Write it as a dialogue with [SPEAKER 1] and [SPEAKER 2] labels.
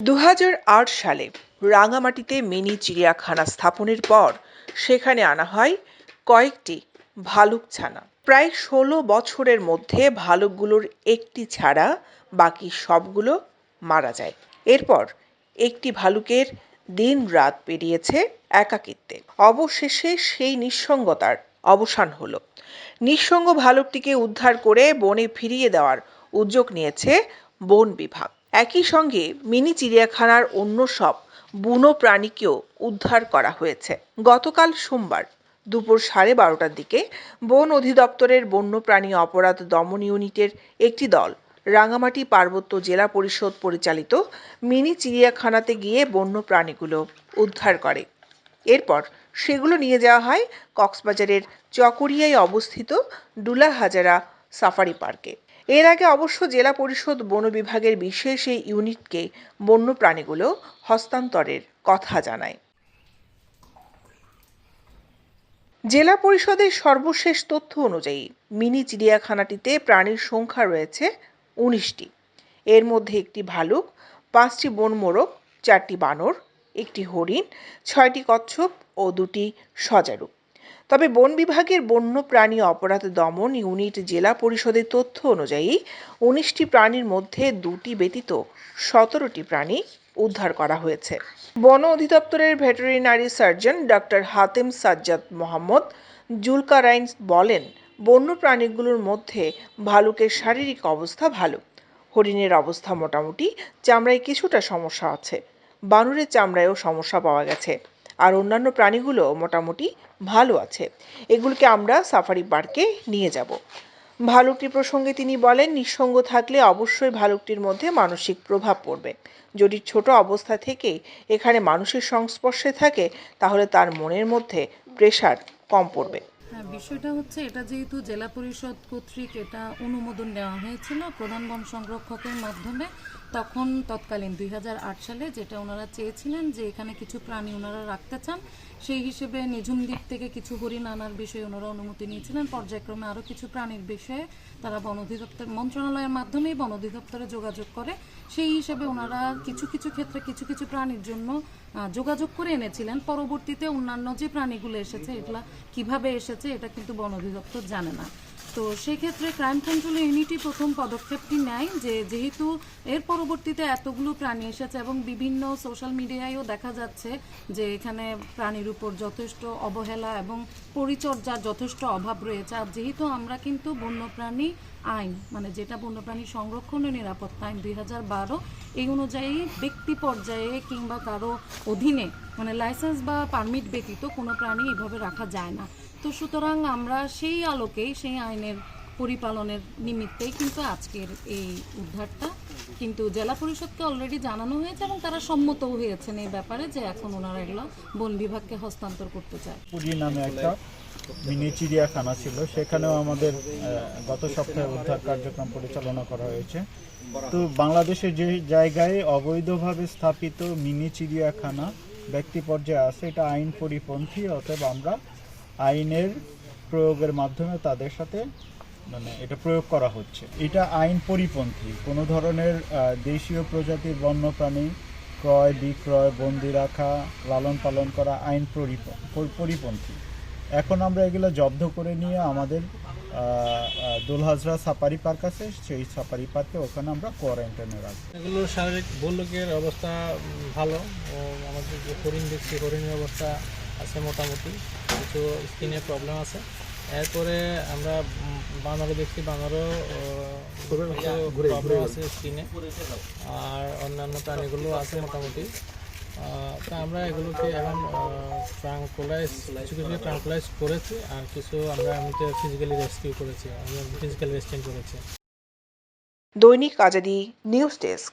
[SPEAKER 1] দু সালে রাঙামাটিতে মিনি চিড়িয়াখানা স্থাপনের পর সেখানে আনা হয় কয়েকটি ভালুক ছানা। প্রায় ষোলো বছরের মধ্যে ভালুকগুলোর একটি ছাড়া বাকি সবগুলো মারা যায়। এরপর একটি ভালুকের দিন রাত পেরিয়েছে একাকিত্বে। অবশেষে সেই নিঃসঙ্গতার অবসান হলো। নিঃসঙ্গ ভালুকটিকে উদ্ধার করে বনে ফিরিয়ে দেওয়ার উদ্যোগ নিয়েছে বন বিভাগ। একই সঙ্গে মিনি চিড়িয়াখানার অন্য সব বুনো প্রাণীকেও উদ্ধার করা হয়েছে। গতকাল সোমবার দুপুর সাড়ে বারোটার দিকে বন অধিদপ্তরের বন্যপ্রাণী অপরাধ দমন ইউনিটের একটি দল রাঙামাটি পার্বত্য জেলা পরিষদ পরিচালিত মিনি চিড়িয়াখানাতে গিয়ে বন্য প্রাণীগুলো উদ্ধার করে। এরপর সেগুলো নিয়ে যাওয়া হয় কক্সবাজারের চকরিয়ায় অবস্থিত ডুলা হাজারা সাফারি পার্কে। এর আগে অবশ্য জেলা পরিষদ বন বিভাগের বিশেষ এই ইউনিটকে বন্য প্রাণীগুলো হস্তান্তরের কথা জানায়। জেলা পরিষদের সর্বশেষ তথ্য অনুযায়ী মিনি চিড়িয়াখানাটিতে প্রাণীর সংখ্যা রয়েছে উনিশটি। এর মধ্যে একটি ভালুক, পাঁচটি বন মোরগ চারটি বানর একটি হরিণ, ছয়টি কচ্ছপ ও দুটি সজারু। তবে বন বিভাগের বন্য প্রাণী অপরাধ দমন ইউনিট জেলা পরিষদের তথ্য অনুযায়ী উনিশটি প্রাণীর মধ্যে দুটি ব্যতীত সতেরোটি প্রাণী উদ্ধার করা হয়েছে। বন অধিদপ্তরের veterinary surgeon doctor Hatem Sajjad Mohammad Zulkarnain বলেন বন্য প্রাণীগুলোর মধ্যে ভালুকের শারীরিক অবস্থা ভালো। হরিণের অবস্থা মোটামুটি, চামড়ায় কিছুটা সমস্যা আছে। বানরের চামড়ায়ও সমস্যা পাওয়া গেছে। আর অন্যান্য প্রাণীগুলো মোটামুটি ভালো আছে। এগুলোকে আমরা সাফারি পার্কে নিয়ে যাব। ভালুকটি প্রসঙ্গে তিনি বলেন, নিঃসঙ্গ থাকলে অবশ্যই ভালুকটির মধ্যে মানসিক প্রভাব পড়বে। যদি ছোট অবস্থা থেকেই এখানে মানুষের সংস্পর্শে থাকে, তাহলে তার মনের মধ্যে প্রেশার কম পড়বে।
[SPEAKER 2] বিষয়টা হচ্ছে এটা যেহেতু জেলা পরিষদ কর্তৃক এটা অনুমোদন দেওয়া হয়েছিল প্রধান বন সংরক্ষকের মাধ্যমে, তখন তৎকালীন দুই হাজার আট সালে যেটা ওনারা চেয়েছিলেন যে এখানে কিছু প্রাণী ওনারা রাখতে চান, সেই হিসেবে নিঝুম দ্বীপ থেকে কিছু হরিণ আনার বিষয়ে ওনারা অনুমতি নিয়েছিলেন। পর্যায়ক্রমে আরও কিছু প্রাণীর বিষয়ে তারা বন অধিদপ্তর, মন্ত্রণালয়ের মাধ্যমেই বন অধিদপ্তরে যোগাযোগ করে। সেই হিসেবে ওনারা কিছু কিছু ক্ষেত্রে কিছু কিছু প্রাণীর জন্য যোগাযোগ করে এনেছিলেন। পরবর্তীতে অন্যান্য যে প্রাণীগুলো এসেছে, এগুলা কীভাবে এসেছে এটা কিন্তু বন অধিদপ্তর জানে না। তো সেক্ষেত্রে ক্রাইম কন্ট্রোল ইউনিটি প্রথম পদক্ষেপটি নেয় যে, যেহেতু এর পরবর্তীতে এতগুলো প্রাণী এসেছে এবং বিভিন্ন সোশ্যাল মিডিয়ায়ও দেখা যাচ্ছে যে, এখানে প্রাণীর উপর যথেষ্ট অবহেলা এবং পরিচর্যার যথেষ্ট অভাব রয়েছে। আর যেহেতু আমরা কিন্তু বন্যপ্রাণী আইন মানে যেটা বন্যপ্রাণী সংরক্ষণ ও নিরাপত্তা আইন দুই হাজার বারো এই অনুযায়ী ব্যক্তি পর্যায়ে কিংবা কারও অধীনে মানে লাইসেন্স বা পারমিট ব্যতীত কোনো প্রাণী এভাবে রাখা যায় না। তো সুতরাং আমরা সেই আলোকেই, সেই আইনের পরিপালনের নিমিত্তেই কিন্তু আজকের এই উদ্ধারটা কিন্তু জেলা পরিষদকে অলরেডি জানানো হয়েছে এবং তারা সম্মতও হয়েছেন এই ব্যাপারে যে এখন ওনারা এগুলো বন বিভাগকে হস্তান্তর করতে চায়।
[SPEAKER 3] পুরী নামে একটা মিনি চিড়িয়াখানা ছিল, সেখানেও আমাদের গত সপ্তাহে উদ্ধার কার্যক্রম পরিচালনা করা হয়েছে। তো বাংলাদেশের যে জায়গায় অবৈধভাবে স্থাপিত মিনি চিড়িয়াখানা ব্যক্তি পর্যায়ে আছে, এটা আইন পরিপন্থী অতএব আমরা আইনের প্রয়োগের মাধ্যমে তাদের সাথে মানে এটা প্রয়োগ করা হচ্ছে। এটা আইন পরিপন্থী। কোনো ধরনের দেশীয় প্রজাতির বন্যপ্রাণী ক্রয়, বিক্রয়, বন্দি রাখা, লালন পালন করা আইন পরিপ- পরিপন্থী। এখন আমরা এগুলো জব্দ করে নিয়ে আমাদের দোলহাজরা সাফারি পার্ক আছে, সেই সাফারি পার্কে ওখানে আমরা কোয়ারেন্টাইনে রাখব।
[SPEAKER 4] এগুলো শারীরিক ভল্লুকের অবস্থা ভালো। ও, আমাদের যে হরিণ দেখছি, হরিণের অবস্থা আছে মোটামুটি। কিছু স্কিনের প্রবলেম আছে। এরপরে আমরা বানরও দেখছি বানরও প্রবলেম আছে স্কিনে। আর অন্যান্য প্রাণীগুলো আছে মোটামুটি। তা আমরা এগুলোকে এখন ট্রাঙ্কুলাইজ কিছু কিছু ট্রাঙ্কুলাইজ করেছি আর কিছু আমরা এমনিতে ফিজিক্যালি রেস্কিউ করেছি ফিজিক্যাল রেস্টিং করেছি।
[SPEAKER 1] Dainik Azadi news desk.